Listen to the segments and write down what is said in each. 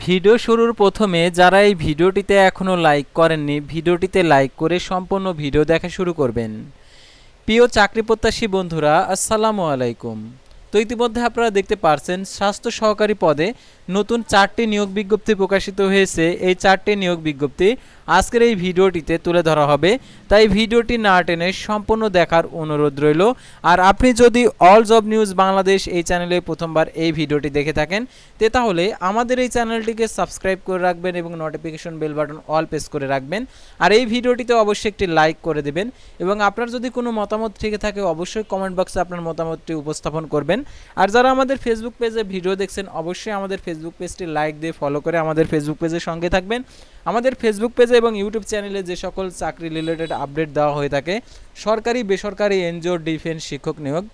Video শুরুর প্রথমে যারা এই ভিডিওটিতে এখনও লাইক করেননি, ভিডিওটিতে লাইক করে সম্পূর্ণ ভিডিও দেখা শুরু করবেন। প্রিয় চাকরি প্রত্যাশী বন্ধুরা, আসসালামু আলাইকুম। তো ইতিমধ্যে আপনারা দেখতে পারছেন, স্বাস্থ্য সহকারী পদে নতুন চারটি নিয়োগ বিজ্ঞপ্তি প্রকাশিত হয়েছে। এই চারটি নিয়োগ বিজ্ঞপ্তি আজকের এই ভিডিওটিতে তুলে ধরা হবে, তাই ভিডিওটি না টেনে সম্পূর্ণ দেখার অনুরোধ রইল। আর আপনি যদি অল জব নিউজ বাংলাদেশ এই চ্যানেলে প্রথমবার এই ভিডিওটি দেখে থাকেন, তে তাহলে আমাদের এই চ্যানেলটিকে সাবস্ক্রাইব করে রাখবেন এবং notification bell button all press করে রাখবেন। আর এই ভিডিওটিতে অবশ্যই একটি লাইক করে দেবেন এবং আপনার যদি কোনো মতামত থেকে থাকে অবশ্যই কমেন্ট বক্সে আপনার মতামতটি উপস্থাপন করবেন। আর যারা আমাদের ফেসবুক পেজে ভিডিও দেখছেন, অবশ্যই আমাদের ফেসবুক পেজটি লাইক দিয়ে ফলো করে আমাদের ফেসবুক পেজের সঙ্গে থাকবেন। আমাদের ফেসবুক পেজে এবং ইউটিউব চ্যানেলে যে সকল চাকরি রিলেটেড আপডেট দেওয়া হয়ে থাকে, সরকারি, বেসরকারি এনজিও ডিফেন্স শিক্ষক নিয়োগ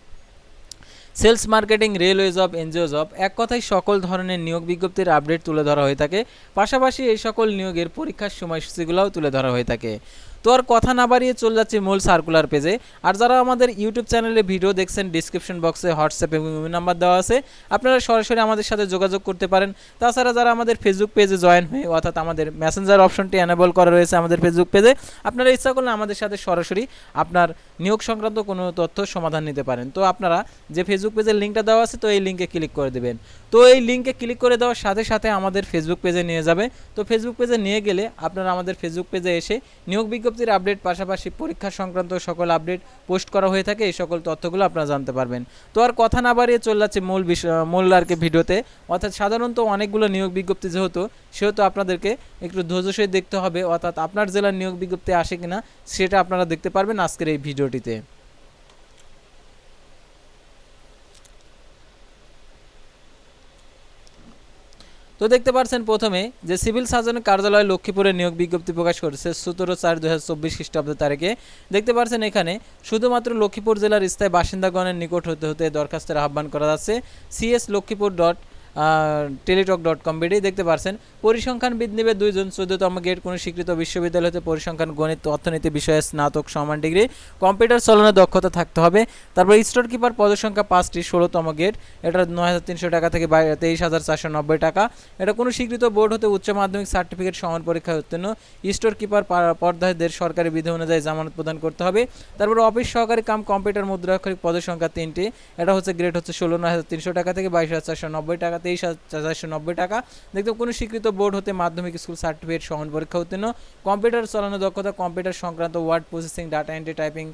sales marketing railway job NGO job এক কথায় সকল ধরনের নিয়োগ বিজ্ঞপ্তির আপডেট তুলে ধরা হয়ে থাকে। পাশাপাশি এই সকল নিয়োগের পরীক্ষার সময়সূচিগুলোও তুলে ধরা হয়ে থাকে। তো আর কথা না বাড়িয়ে চলে যাচ্ছি মূল সার্কুলার পেজে আর যারা আমাদের ইউটিউব চ্যানেলে ভিডিও দেখছেন ডিসক্রিপশন বক্সে হোয়াটসঅ্যাপ এবং ইমেল নাম্বার দেওয়া আছে, আপনারা সরাসরি আমাদের সাথে যোগাযোগ করতে পারেন। তাছাড়া যারা আমাদের ফেসবুক পেজে জয়েন হয়ে, অর্থাৎ আমাদের মেসেঞ্জার অপশনটি অ্যানেবল করা রয়েছে আমাদের ফেসবুক পেজে আপনারা ইচ্ছা করলে আমাদের সাথে সরাসরি আপনার নিয়োগ সংক্রান্ত কোনো তথ্য সমাধান নিতে পারেন। তো আপনারা যে ফেসবুক পেজের লিঙ্কটা দেওয়া আছে, তো এই লিঙ্কে ক্লিক করে দেবেন। তো এই লিঙ্কে ক্লিক করে দেওয়ার সাথে সাথে আমাদের ফেসবুক পেজে নিয়ে যাবে। তো ফেসবুক পেজে নিয়ে গেলে আপনারা আমাদের ফেসবুক পেজে এসে নিয়োগ বিজ্ঞপ্তির আপডেট পাশাপাশি পরীক্ষা সংক্রান্ত সকল আপডেট পোস্ট করা হয়ে থাকে, এই সকল তথ্যগুলো আপনারা জানতে পারবেন। তো আর কথা না বাড়িয়ে চলে যাচ্ছে মূল বিষয় মূল আর কি ভিডিওতে। অর্থাৎ সাধারণত অনেকগুলো নিয়োগ বিজ্ঞপ্তি যেহেতু, সেহেতু আপনাদেরকে একটু ধৈর্য দেখতে হবে। অর্থাৎ আপনার জেলার নিয়োগ বিজ্ঞপ্তি আসে কিনা, সেটা আপনারা দেখতে পারবেন আজকের এই ভিডিওটিতে। তো দেখতে পাচ্ছেন প্রথমে যে সিভিল সার্জনের কার্যালয় লক্ষ্মীপুরে নিয়োগ বিজ্ঞপ্তি প্রকাশ করেছে সতেরো চার দু হাজার চব্বিশ খ্রিস্টাব্দ তারিখে। দেখতে পাচ্ছেন এখানে শুধুমাত্র লক্ষ্মীপুর জেলার স্থায়ী বাসিন্দাগণের নিকট হতে হতে দরখাস্তের আহ্বান করা যাচ্ছে। CS Lakshmipur dot Teletalk dot com বেডেই দেখতে পারছেন। পরিসংখ্যান বিদ নেবে দুইজন চোদ্দতম গেট কোনো স্বীকৃত বিশ্ববিদ্যালয় হতে পরিসংখ্যান, গণিত, অর্থনীতি বিষয়ে স্নাতক, সমান ডিগ্রি, কম্পিউটার চালানোর দক্ষতা থাকতে হবে। তারপর স্টোর কিপার পদসংখ্যা পাঁচটি, ষোলোতম গেট এটা নয় হাজার তিনশো টাকা থেকে তেইশ হাজার চারশো নব্বই টাকা। এটা কোনো স্বীকৃত বোর্ড হতে উচ্চ মাধ্যমিক সার্টিফিকেট সমান পরীক্ষায় উত্তীর্ণ। স্টোর কিপার পর্দাদের সরকারি বিধি অনুযায়ী জামানত প্রদান করতে হবে। তারপর অফিস সহকারী কাম কম্পিউটার মুদ্রাক্ষরিক পদের সংখ্যা তিনটি, এটা হচ্ছে গ্রেড হচ্ছে ষোলো, নয় হাজার তিনশো টাকা থেকে বাইশ হাজার চারশো নব্বই টাকা। তেইশ হাজার নব্বই টাকা। দেখতে কোনো স্বীকৃত বোর্ড হতে মাধ্যমিক স্কুল সার্টিফিকেট সমান পরীক্ষা উত্তীর্ণ। কম্পিউটার চালানো দক্ষতা, কম্পিউটার সংক্রান্ত word processing, data entry typing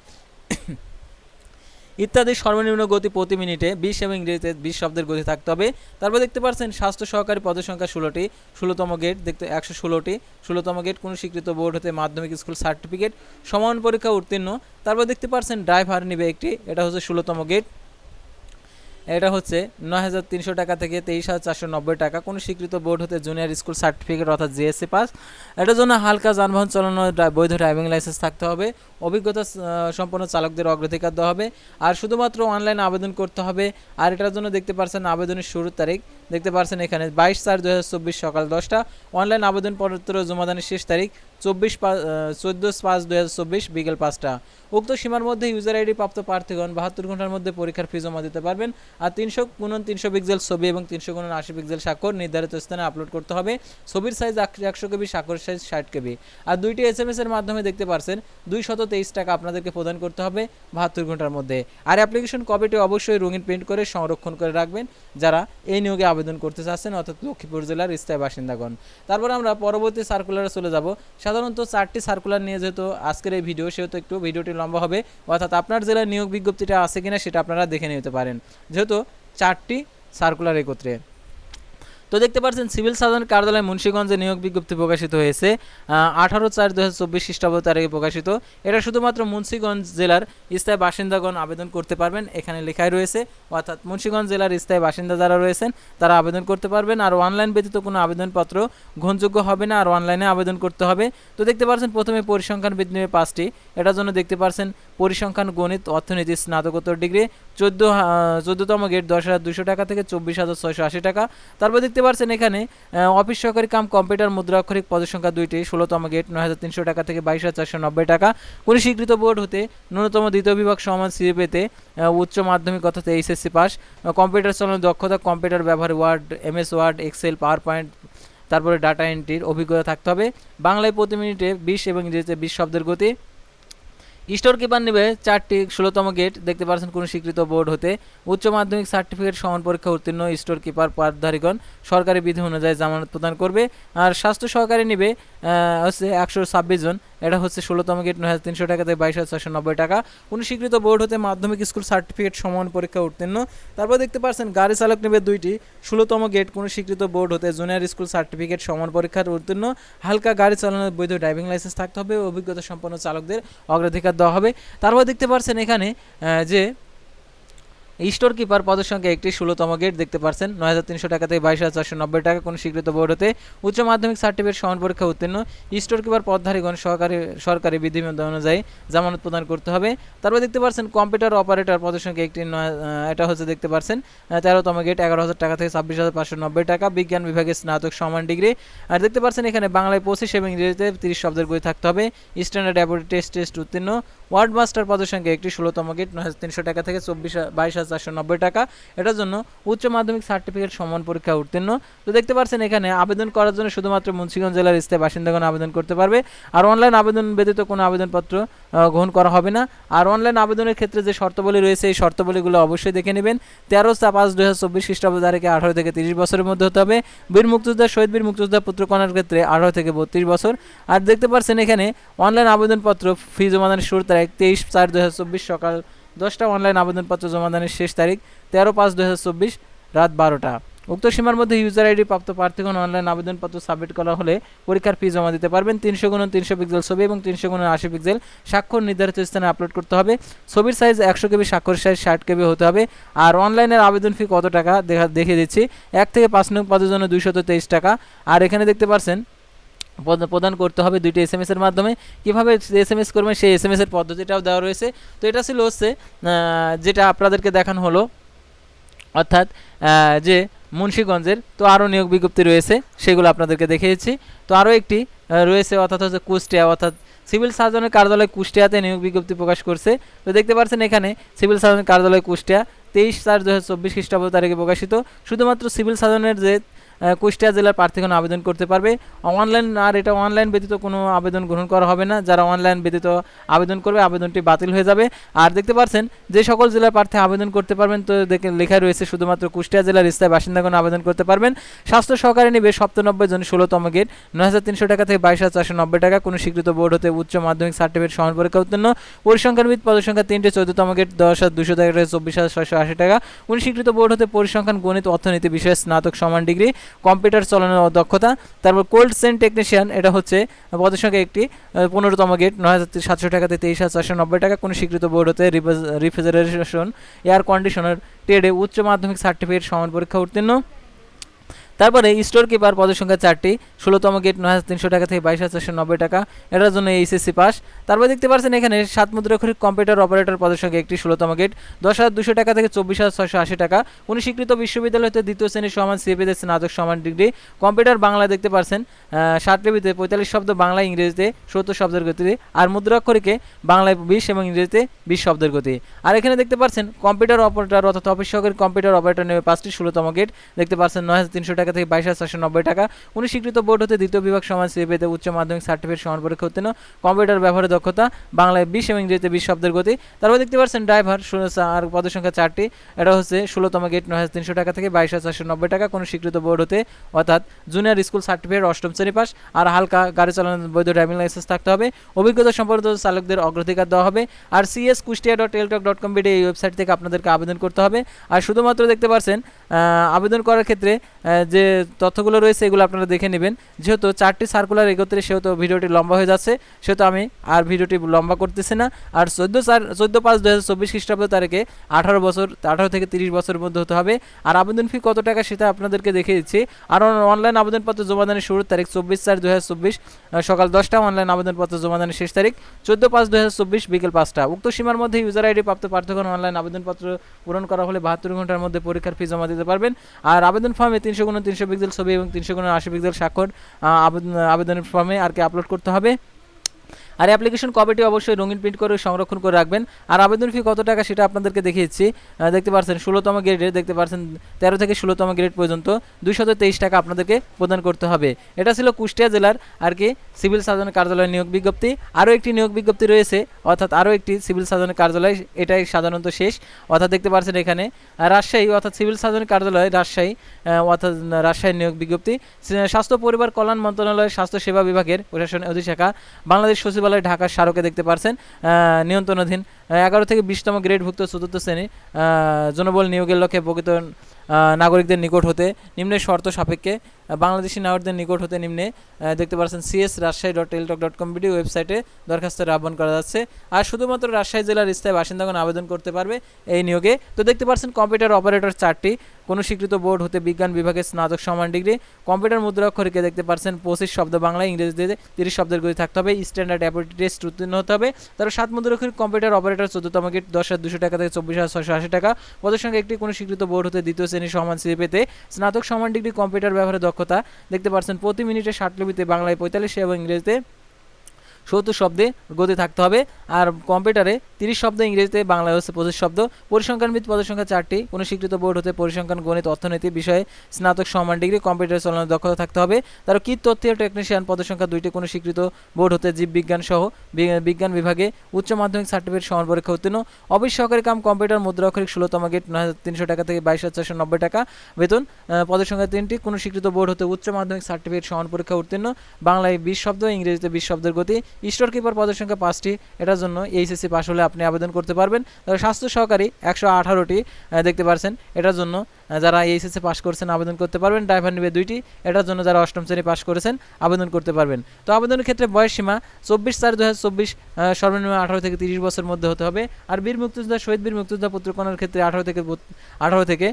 ইত্যাদি সর্বনিম্ন গতি প্রতি মিনিটে বিশ এবং ইংরেজিতে বিশ শব্দের গতি থাকতে হবে। তারপর দেখতে পাচ্ছেন, স্বাস্থ্য সহকারী পদের সংখ্যা ষোলোটি, ষোলোতম গেট, দেখতে একশো ষোলোটি, ষোলোতম গেট, কোনো স্বীকৃত বোর্ড হতে মাধ্যমিক স্কুল সার্টিফিকেট সমান পরীক্ষা উত্তীর্ণ। তারপর দেখতে পাচ্ছেন, ড্রাইভার নিবে একটি, এটা হচ্ছে ষোলোতম গেট। এটা হচ্ছে নয় হাজার তিনশো টাকা থেকে তেইশ হাজার নব্বই টাকা। কোনো স্বীকৃত বোর্ড হতে জুনিয়র স্কুল সার্টিফিকেট অর্থাৎ জিএসসি পাস এটার জন্য হালকা যানবাহন চালানোর বৈধ ড্রাইভিং লাইসেন্স থাকতে হবে। অভিজ্ঞতা সম্পন্ন চালকদের অগ্রাধিকার দেওয়া হবে। আর শুধুমাত্র অনলাইনে আবেদন করতে হবে। আর এটার জন্য দেখতে পারছেন আবেদনের শুরুর তারিখ। দেখতে পাচ্ছেন এখানে বাইশ চার দু সকাল দশটা। অনলাইন আবেদনপত্র জমাদানের শেষ তারিখ চব্বিশ চোদ্দ পাঁচ দু বিকেল পাঁচটা। উক্ত সীমার মধ্যে ইউজার আইডি প্রাপ্ত প্রার্থীগণ বাহাত্তর ঘণ্টার মধ্যে পরীক্ষার ফি জমা দিতে পারবেন আর তিনশো গুণন তিনশো পিক্সেল ছবি এবং তিনশো গুণন আশি পিক্সেল স্বাক্ষর নির্ধারিত স্থানে আপলোড করতে হবে। ছবির সাইজ একশো কেবি স্বাক্ষর সাইজ ষাট কেবি। আর দুইটি এস এম এস এর মাধ্যমে দেখতে পারছেন দুই শত তেইশ টাকা আপনাদেরকে প্রদান করতে হবে বাহাত্তর ঘণ্টার মধ্যে। আর অ্যাপ্লিকেশন কপিটি অবশ্যই রঙিন প্রিন্ট করে সংরক্ষণ করে রাখবেন। যারা এই নিয়োগে আবেদন করতে চাচ্ছেন, অর্থাৎ লক্ষ্মীপুর জেলার স্থায়ী বাসিন্দাগণ। তারপর আমরা পরবর্তী সার্কুলারে চলে যাব। সাধারণত চারটি সার্কুলার নিয়ে যেহেতু আজকের এই ভিডিও সেহেতু একটু ভিডিওটি লম্বা হবে। অর্থাৎ আপনার জেলার নিয়োগ বিজ্ঞপ্তিটা আছে কিনা সেটা আপনারা দেখে নিতে পারেন। যেহেতু চারটি সার্কুলার একত্রে। তো দেখতে পাচ্ছেন, সিভিল সার্জন কার্যালয় মুন্সীগঞ্জে নিয়োগ বিজ্ঞপ্তি প্রকাশিত হয়েছে আঠারো চার দু হাজার চব্বিশ খ্রিস্টাব্দ তারিখে প্রকাশিত। এটা শুধুমাত্র মুন্সীগঞ্জ জেলার স্থায়ী বাসিন্দাগণ আবেদন করতে পারবেন, এখানে লেখাই রয়েছে। অর্থাৎ মুন্সীগঞ্জ জেলার স্থায়ী বাসিন্দা যারা রয়েছেন, তারা আবেদন করতে পারবেন আর অনলাইন ব্যতীত কোনো আবেদনপত্র গ্রহণযোগ্য হবে না, আর অনলাইনে আবেদন করতে হবে। তো দেখতে পাচ্ছেন, প্রথমে পরিসংখ্যান বৃদ্ধি নেবে পাঁচটি। এটার জন্য দেখতে পাচ্ছেন, পরিসংখ্যান, গণিত, অর্থনীতি, স্নাতকোত্তর ডিগ্রি, চোদ্দ চোদ্দতম গেট দশ হাজার দুশো টাকা থেকে চব্বিশ হাজার ছয়শো আশি টাকা। তারপর দেখতে পাচ্ছেন এখানে। অফিস সহকারী কাম কম্পিউটার মুদ্রাক্ষরিক পদের সংখ্যা দুইটি, ষোলোতম গেট নয় হাজার তিনশো টাকা থেকে বাইশ হাজার চারশো নব্বই টাকা। কোনো স্বীকৃত বোর্ড হতে ন্যূনতম দ্বিতীয় বিভাগ সমান সিএপেতে উচ্চ মাধ্যমিক অর্থাৎ এইচএসসি পাস। কম্পিউটার চালানোর দক্ষতা, কম্পিউটার ব্যবহার, word, MS word, excel PowerPoint তারপরে ডাটা এন্ট্রির অভিজ্ঞতা থাকতে হবে। বাংলায় প্রতি মিনিটে বিশ এবং ইংরেজিতে বিশ শব্দের গতি। স্টোর কিপার নেবে চারটি ষোলোতম গেট। দেখতে পাচ্ছেন কোনো স্বীকৃত বোর্ড হতে। উচ্চ মাধ্যমিক সার্টিফিকেট সমান পরীক্ষা উত্তীর্ণ স্টোর কিপার পাঠধারীগণ। সরকারি বিধি অনুযায়ী জামানত প্রদান করবে। আর স্বাস্থ্য সহকারী নেবে হচ্ছে একশো ছাব্বিশ জন। এটা হচ্ছে ষোলোতম গেট, নয় হাজার তিনশো টাকা থেকে বাইশ হাজার ছশো নব্বই টাকা। কোনো স্বীকৃত বোর্ড হতে মাধ্যমিক স্কুল সার্টিফিকেট সমান পরীক্ষা উত্তীর্ণ। তারপর দেখতে পাচ্ছেন গাড়ি চালক নেবে দুইটি। ষোলোতম গেট, কোনো স্বীকৃত বোর্ড হতে জুনিয়র স্কুল সার্টিফিকেট সমান পরীক্ষার উত্তীর্ণ। হালকা গাড়ি চালানোর বৈধ ড্রাইভিং লাইসেন্স থাকতে হবে অভিজ্ঞতা সম্পন্ন চালকদের অগ্রাধিকার দেওয়া হবে। তারপর দেখতে পাচ্ছেন এখানে যে স্টোর কিপার পদের সংখ্যা একটি ষোলোতম গেট দেখতে পাচ্ছেন নয় হাজার তিনশো টাকা থেকে বাইশ হাজার চারশো নব্বই টাকা কোনো স্বীকৃত বোর্ড হতে উচ্চ মাধ্যমিক সার্টিফিকেট সমান পরীক্ষা উত্তীর্ণ। স্টোর কিপার পদধারীগণ সহকারী সরকারি বিধিমত অনুযায়ী জামানত প্রদান করতে হবে। তারপর দেখতে পাচ্ছেন কম্পিউটার অপারেটর পদের সংখ্যা একটি এটা হচ্ছে দেখতে পাচ্ছেন তেরোতম গেট এগারো হাজার টাকা থেকে ছাব্বিশ হাজার পাঁচশো নব্বই টাকা। বিজ্ঞান বিভাগে স্নাতক সমান ডিগ্রি। আর দেখতে পাচ্ছেন এখানে বাংলায় পঁচিশ এবং ইংরেজিতে তিরিশ শব্দের বই থাকতে হবে। স্ট্যান্ডার্ড অ্যাপোর্ড টেস্ট টেস্ট উত্তীর্ণ। ওয়ার্ড মাস্টার পদের সংখ্যা একটি ষোলোতম গেট নয় হাজার তিনশো টাকা থেকে চব্বিশ বাইশ হাজার চারশো নব্বই টাকা। এটার জন্য উচ্চ মাধ্যমিক সার্টিফিকেট সমান পরীক্ষা উত্তীর্ণ। তো দেখতে পাচ্ছেন এখানে আবেদন করার জন্য শুধুমাত্র মুন্সিগঞ্জ জেলার স্থায়ী বাসিন্দাগণ আবেদন করতে পারবে। আর অনলাইন আবেদন ব্যতীত কোনো আবেদনপত্র গ্রহণ করা হবে না। আর অনলাইন আবেদনের ক্ষেত্রে যে শর্তাবলী রয়েছে, এই শর্তাবলীগুলো অবশ্যই দেখে নেবেন। তেরো চা পাঁচ দুই হাজার চব্বিশ খ্রিস্টাব্দ তারিখে আঠারো থেকে তিরিশ বছরের মধ্যে হতে হবে। বীর মুক্তিযোদ্ধা, শহীদ বীর মুক্তিযোদ্ধা পুত্রকণার ক্ষেত্রে আঠারো থেকে বত্রিশ বছর। আর দেখতে পাচ্ছেন এখানে অনলাইন আবেদনপত্র ফি জমাদানের শুরুর তারিখ তেইশ চার দু হাজার চব্বিশ সকাল দশটা অনলাইন আবেদনপত্র জমাদানের শেষ তারিখ তেরো পাঁচ দু রাত বারোটা। উক্ত সীমার মধ্যে ইউজার আইডি প্রাপ্ত প্রার্থীগণ অনলাইন আবেদনপত্র সাবমিট করা হলে পরীক্ষার ফি জমা দিতে পারবেন। তিনশো গুণ তিনশো পিক্সেল ছবি এবং তিনশো গুণ আশি পিক্সেল স্বাক্ষর নির্ধারিত স্থানে আপলোড করতে হবে। ছবির সাইজ একশো কেবি স্বাক্ষর সাইজ ষাট কেবি হতে হবে। আর অনলাইনের আবেদন ফি কত টাকা দেখা, দেখিয়ে দিচ্ছি। এক থেকে পাঁচ নং পদের জন্য দুইশত তেইশ টাকা। আর এখানে দেখতে পাচ্ছেন প্রদান করতে হবে দুইটি এস এম এস এর মাধ্যমে। কীভাবে এস এম এস করবেন সেই এস এম এস এর পদ্ধতিটাও দেওয়া রয়েছে। তো এটা ছিল হচ্ছে যেটা আপনাদেরকে দেখানো হলো। অর্থাৎ যে মুন্সীগঞ্জের, তো আরও নিয়োগ বিজ্ঞপ্তি রয়েছে, সেগুলো আপনাদেরকে দেখিয়েছি। তো আরও একটি রয়েছে, অর্থাৎ হচ্ছে কুষ্টিয়া, অর্থাৎ সিভিল সার্জনের কার্যালয় কুষ্টিয়াতে নিয়োগ বিজ্ঞপ্তি প্রকাশ করছে। তো দেখতে পাচ্ছেন এখানে, সিভিল সার্জনের কার্যালয় কুষ্টিয়া, তেইশ চার দু হাজার চব্বিশ খ্রিস্টাব্দ তারিখে প্রকাশিত। শুধুমাত্র সিভিল সার্জনের যে কুষ্টিয়া জেলার প্রার্থীগণ আবেদন করতে পারবে। অনলাইন, আর এটা অনলাইন ব্যতীত কোনো আবেদন গ্রহণ করা হবে না। যারা অনলাইন ব্যতীত আবেদন করবে, আবেদনটি বাতিল হয়ে যাবে। আর দেখতে পাচ্ছেন যে সকল জেলার প্রার্থী আবেদন করতে পারবেন, তো দেখে লেখা রয়েছে, শুধুমাত্র কুষ্টিয়া জেলার স্থায়ী বাসিন্দাগণ আবেদন করতে পারবেন। স্বাস্থ্য সহকারী নেবে সপ্তানব্বই জন ষোলোতম গেট, নয় হাজার তিনশো টাকা থেকে বাইশ হাজার চারশো নব্বই টাকা। কোনো স্বীকৃত বোর্ড হতে উচ্চ মাধ্যমিক সার্টিফিকেট সমান পরীক্ষা উত্তীর্ণ। পরিসংখ্যানবিদ পদসংখ্যা তিনটে, চোদ্দতম গেট, দশ হাজার দুশো টাকা চব্বিশ হাজার ছয়শো আশি টাকা। কোনো স্বীকৃত বোর্ড হতে পরিসংখ্যান, গণিত, অর্থনীতি, বিষয়ে, স্নাতক, সমান ডিগ্রি। কম্পিউটার চালানোর দক্ষতা। তারপর কোল্ড সেন টেকনিশিয়ান এটা হচ্ছে পদের সংখ্যা একটি পনেরোতম গেট নয় হাজার সাতশো টাকা থেকে তেইশ হাজার চারশো নব্বই টাকা। কোনো স্বীকৃত বোর্ড হতে রিফ্রিজারেশন এয়ার কন্ডিশনার ট্রেডে উচ্চ মাধ্যমিক সার্টিফিকেট সমান পরীক্ষা উত্তীর্ণ। তারপরে স্টোর কিপার পদের সংখ্যা চারটি, ষোলোতম গেট নয় হাজার তিনশো টাকা থেকে বাইশ হাজার চারশো নব্বই টাকা। এটার জন্য এইচএসসি পাস তারপর দেখতে পাচ্ছেন এখানে সাত মুদ্রাক্ষরিক কম্পিউটার অপারেটর পদের সংখ্যা একটি, ষোলোতম গেট। দশ হাজার দুশো টাকা থেকে চব্বিশ হাজার ছয়শো আশি টাকা। উনি স্বীকৃত বিশ্ববিদ্যালয় হতে দ্বিতীয় শ্রেণির সমান সিএপিতে স্নাতক সমান ডিগ্রি। কম্পিউটার বাংলায় দেখতে পাচ্ছেন ষাট লিপিতে পঁয়তাল্লিশ শব্দ বাংলা, ইংরেজিতে সত্তর শব্দের গতিতে আর মুদ্রাক্ষরিকে বাংলায় বিশ এবং ইংরেজিতে বিশ শব্দের গতি। আর এখানে দেখতে পাচ্ছেন কম্পিউটার অপারেটর অর্থাৎ অফিস সহকারী কম্পিউটার অপারেটর নেবে পাঁচটি, ষোলোতম গেট। দেখতে পাচ্ছেন নয় হাজার তিনশো টাকা থেকে বাইশ হাজার চারশো টাকা। উনি স্বীকৃত বোর্ড হতে দ্বিতীয় বিভাগ সমান সিএপিতে উচ্চ মাধ্যমিক সার্টিফিকেট সমান পরীক্ষা উত্তীর্ণ। কম্পিউটার ব্যবহারের দক্ষতা, বাংলায় বিশ এবং ইংরেজিতে বিশ শব্দের গতি। তারপর দেখতে পাচ্ছেন ড্রাইভার আর পদের সংখ্যা চারটি। এটা হচ্ছে ষোলোতম গেট নয় হাজার তিনশো টাকা থেকে বাইশ হাজার চারশো নব্বই টাকা। কোনো স্বীকৃত বোর্ড হতে, অর্থাৎ জুনিয়র স্কুল সার্টিফিকেট অষ্টম শ্রেণি পাস। আর হালকা গাড়ি চালানোর বৈধ ড্রাইভিং লাইসেন্স থাকতে হবে। অভিজ্ঞতা সম্পর্কিত চালকদের অগ্রাধিকার দেওয়া হবে। আর CS Kushtia dot Teletalk dot com BD এই ওয়েবসাইট থেকে আপনাদেরকে আবেদন করতে হবে। আর শুধুমাত্র দেখতে পাচ্ছেন আবেদন করার ক্ষেত্রে যে তথ্যগুলো রয়েছে, এগুলো আপনারা দেখে নেবেন। যেহেতু চারটি সার্কুলার একত্রে, সেহেতু ভিডিওটি লম্বা হয়ে যাচ্ছে, সেহেতু আমি আর ভিডিওটি লম্বা করতেছি না। আর চোদ্দ চার, চোদ্দ পাঁচ দু হাজার চব্বিশ খ্রিস্টাব্দ তারিখে আঠারো বছর, আঠারো থেকে তিরিশ বছরের মধ্যে হতে হবে। আর আবেদন ফি কত টাকা সেটা আপনাদেরকে দেখিয়ে দিচ্ছি। আর অনলাইন আবেদনপত্র জমাদানের শুরুর তারিখ চব্বিশ চার দু হাজার চব্বিশ সকাল দশটা অনলাইন আবেদনপত্র জমাদানের শেষ তারিখ চোদ্দ পাঁচ দু হাজার চব্বিশ বিকেল পাঁচটা। উক্ত সীমার মধ্যে ইউজার আইডি প্রাপ্ত পার্থক্য অনলাইন আবেদনপত্র পূরণ করা হলে বাহাত্তর ঘণ্টার মধ্যে পরীক্ষার ফি জমা দিতে পারবেন। আর আবেদন ফর্মে তিনশো তিনশো পিক্সেল ছবি এবং তিনশো কোনো আশি পিক্সেল স্বাক্ষর আবেদন আবেদনের ফর্মে আর কি আপলোড করতে হবে। আর অ্যাপ্লিকেশন কপিটি অবশ্যই রঙিন প্রিন্ট করে সংরক্ষণ করে রাখবেন। আর আবেদন ফি কত টাকা সেটা আপনাদেরকে দেখিয়েছি। দেখতে পাচ্ছেন ষোলোতম গ্রেডে দেখতে পাচ্ছেন তেরো থেকে ষোলোতম গ্রেড পর্যন্ত দুইশত তেইশ টাকা আপনাদেরকে প্রদান করতে হবে। এটা ছিল কুষ্টিয়া জেলার আর কি সিভিল সার্জনের কার্যালয়ের নিয়োগ বিজ্ঞপ্তি। আরও একটি নিয়োগ বিজ্ঞপ্তি রয়েছে, অর্থাৎ আরও একটি সিভিল সার্জনের কার্যালয়, এটাই সাধারণত শেষ। অর্থাৎ দেখতে পাচ্ছেন এখানে রাজশাহী, অর্থাৎ সিভিল সার্জনের কার্যালয়, রাজশাহী অর্থাৎ রাজশাহীর নিয়োগ বিজ্ঞপ্তি। স্বাস্থ্য পরিবার কল্যাণ মন্ত্রণালয়ের স্বাস্থ্য সেবা বিভাগের প্রশাসনের অধিশাখা, বাংলাদেশ সচিবালয় ঢাকার স্মারকে দেখতে পারছেন নিয়ন্ত্রণাধীন এগারো থেকে বিশতম গ্রেডভুক্ত চতুর্থ শ্রেণি জনবল নিয়োগের লক্ষ্যে প্রকৃত নাগরিকদের নিকট হতে নিম্নের শর্ত সাপেক্ষে বাংলাদেশি নাগরিকদের নিকট হতে নিম্নে দেখতে পাচ্ছেন CS Rajshahi dot Teletalk dot com BD ওয়েবসাইটে দরখাস্তের আহ্বান করা যাচ্ছে। আর শুধুমাত্র রাজশাহী জেলার স্থায়ী বাসিন্দাগণ আবেদন করতে পারবে এই নিয়োগে। তো দেখতে পাচ্ছেন কম্পিউটার অপারেটর চারটি, কোনো স্বীকৃত বোর্ড হতে বিজ্ঞান বিভাগে স্নাতক সমান ডিগ্রি। কম্পিউটার মুদ্রাক্ষরিকে দেখতে পাচ্ছেন পঁচিশ শব্দ বাংলা, ইংরেজিতে তিরিশ শব্দের গতি থাকতে হবে, স্ট্যান্ডার্ড অ্যাপিটি টেস্ট উত্তীর্ণ হতে হবে। তার সাত মুদ্রাক্ষরিক কম্পিউটার অপারেটর চোদ্দতম গেট দশ হাজার দুশো টাকা থেকে চব্বিশ হাজার ছশো আশি টাকা। পদের সঙ্গে একটি কোনো স্বীকৃত বোর্ড হতে দ্বিতীয় শ্রেণির সমান সিঁড়ি পেতে স্নাতক সমান ডিগ্রি কম্পিউটার ব্যবহারে দক্ষতা। দেখতে পাচ্ছেন, প্রতি মিনিটে ষাট লিপিতে বাংলায় পঁয়তাল্লিশ এবং ইংরেজিতে সত্তর শব্দে গতি থাকতে হবে। আর কম্পিউটারে তিরিশ শব্দ, ইংরেজিতে বাংলায় হচ্ছে পঁচিশ শব্দ। পরিসংখ্যানবিদ পদের সংখ্যা চারটি কোনো স্বীকৃত বোর্ড হতে পরিসংখ্যান, গণিত, অর্থনীতি বিষয়ে স্নাতক সমান ডিগ্রি, কম্পিউটার চালানোর দক্ষতা থাকতে হবে। তার কীট তথ্য টেকনিশিয়ান পদের সংখ্যা দুইটি কোনো স্বীকৃত বোর্ড হতে জীববিজ্ঞান সহ বিজ্ঞান বিভাগে উচ্চ মাধ্যমিক সার্টিফিকেট সমান পরীক্ষা উত্তীর্ণ। অফিস সহকারী কাম কম্পিউটার মুদ্রা অক্ষরিক ষোলোতম গেট নয় তিনশো টাকা থেকে বাইশ হাজার চারশো নব্বই টাকা। বেতন পদের সংখ্যা তিনটি কোনো স্বীকৃত বোর্ড হতে উচ্চ মাধ্যমিক সার্টিফিকেট সমান পরীক্ষা উত্তীর্ণ। বাংলায় বিশ শব্দ, ইংরেজিতে বিশ শব্দের গতি। স্টোর কিপার পদের সংখ্যা পাঁচটি। এটার জন্য এইচএসসি পাস হলে আপনি আবেদন করতে পারবেন। স্বাস্থ্য সহকারী একশো আঠারোটি দেখতে পারছেন। এটার জন্য যারা এইচএসসি পাস করেছেন, আবেদন করতে পারবেন। ড্রাইভার নেবে দুইটি। এটার জন্য যারা অষ্টম শ্রেণি পাস করেছেন, আবেদন করতে পারবেন। তো আবেদনের ক্ষেত্রে বয়স সীমা চব্বিশ চার দু হাজার চব্বিশ সর্বনিম্ন আঠারো থেকে তিরিশ বছর মধ্যে হতে হবে। আর বীর মুক্তিযোদ্ধা, শহীদ বীর মুক্তিযোদ্ধা পুত্রকণার ক্ষেত্রে আঠারো থেকে আঠারো থেকে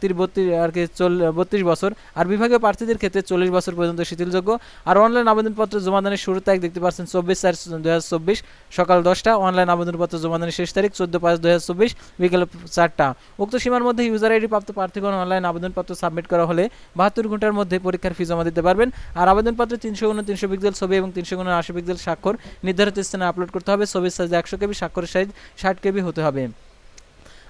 তিরিশ বত্রিশ আর কি চল বত্রিশ বছর। আর বিভাগীয় প্রার্থীদের ক্ষেত্রে চল্লিশ বছর পর্যন্ত শিথিলযোগ্য। আর অনলাইন আবেদনপত্র জমা দানের শুরু তারিখ দেখতে পাচ্ছেন চব্বিশ চার দু হাজার চব্বিশ, সকাল দশটা। অনলাইন আবেদনপত্র জমা দানের শেষ তারিখ চোদ্দ পাঁচ দু হাজার চব্বিশ, বিকেল চারটা। উক্ত সীমার মধ্যে ইউজার আইডি প্রাপ্ত প্রার্থীগণ অনলাইন আবেদনপত্র সাবমিট করা হলে বাহাত্তর ঘণ্টার মধ্যে পরীক্ষার ফি জমা দিতে পারবেন। আর আবেদনপত্রে তিনশো গুণ তিনশো পিক্সেল ছবি এবং তিনশো গুণ আশি পিক্সেল স্বাক্ষর নির্ধারিত স্থানে আপলোড করতে হবে। ছবির সাইজ একশো কেবি, স্বাক্ষরের সাইজ ষাট কেবি হতে হবে।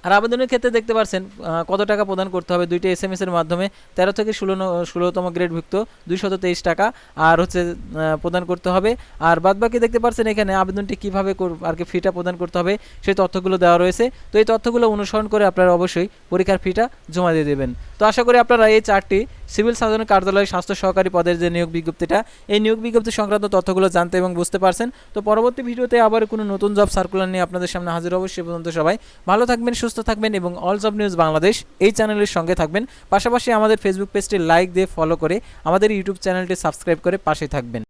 আর আবেদনের ক্ষেত্রে দেখতে পাচ্ছেন কত টাকা প্রদান করতে হবে দুইটা এস এম এস এর মাধ্যমে, তেরো থেকে ষোলো ষোলোতম গ্রেডভুক্ত দুইশত তেইশ টাকা, আর হচ্ছে প্রদান করতে হবে। আর বাদবাকি দেখতে পাচ্ছেন এখানে আবেদনটি কীভাবে আর কি ফিটা প্রদান করতে হবে, সেই তথ্যগুলো দেওয়া রয়েছে। তো এই তথ্যগুলো অনুসরণ করে আপনারা অবশ্যই পরীক্ষার ফিটা জমা দিয়ে দেবেন। তো আশা করি আপনারা এই চারটি সিভিল সার্জনের কার্যালয় স্বাস্থ্য সহকারী পদের যে নিয়োগ বিজ্ঞপ্তিটা, এই নিয়োগ বিজ্ঞপ্তি সংক্রান্ত তথ্যগুলো জানতে এবং বুঝতে পারছেন। তো পরবর্তী ভিডিওতে আবার কোনো নতুন জব সার্কুলার নিয়ে আপনাদের সামনে হাজির সে পর্যন্ত সবাই ভালো থাকবেন সুস্থ থাকবেন এবং অলস জব নিউজ বাংলাদেশ এই চ্যানেলের সঙ্গে থাকবেন। পাশাপাশি আমাদের ফেসবুক পেজটি লাইক দিয়ে ফলো করে আমাদের ইউটিউব চ্যানেলটি সাবস্ক্রাইব করে পাশে থাকবেন।